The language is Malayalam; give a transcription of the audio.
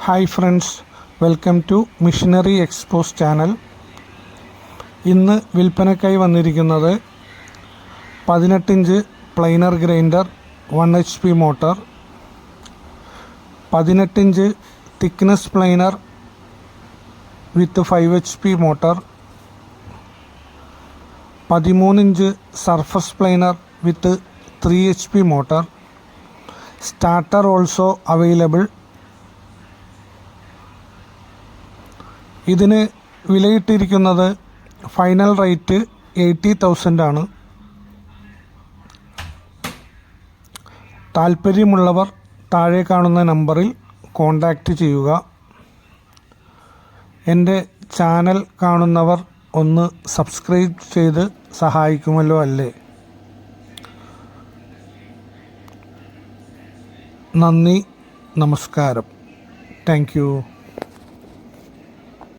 Hi friends welcome to machinery expos channel. ഇന്ന് വിൽപ്പനക്കായി വന്നിരിക്കുന്നത് പതിനെട്ടിഞ്ച് planer grinder one H P motor പതിനെട്ടിഞ്ച് thickness planer with five H P motor പതിമൂന്നിഞ്ച് surface planer with three H P motor starter also available ഇതിന് വിലയിട്ടിരിക്കുന്നത് ഫൈനൽ റേറ്റ് എയ്റ്റി തൗസൻഡ് ആണ്. താല്പര്യമുള്ളവർ താഴെ കാണുന്ന നമ്പറിൽ കോൺടാക്റ്റ് ചെയ്യുക. എന്റെ ചാനൽ കാണുന്നവർ ഒന്ന് സബ്സ്ക്രൈബ് ചെയ്ത് സഹായിക്കുമല്ലോ അല്ലേ? നന്ദി നമസ്കാരം. താങ്ക്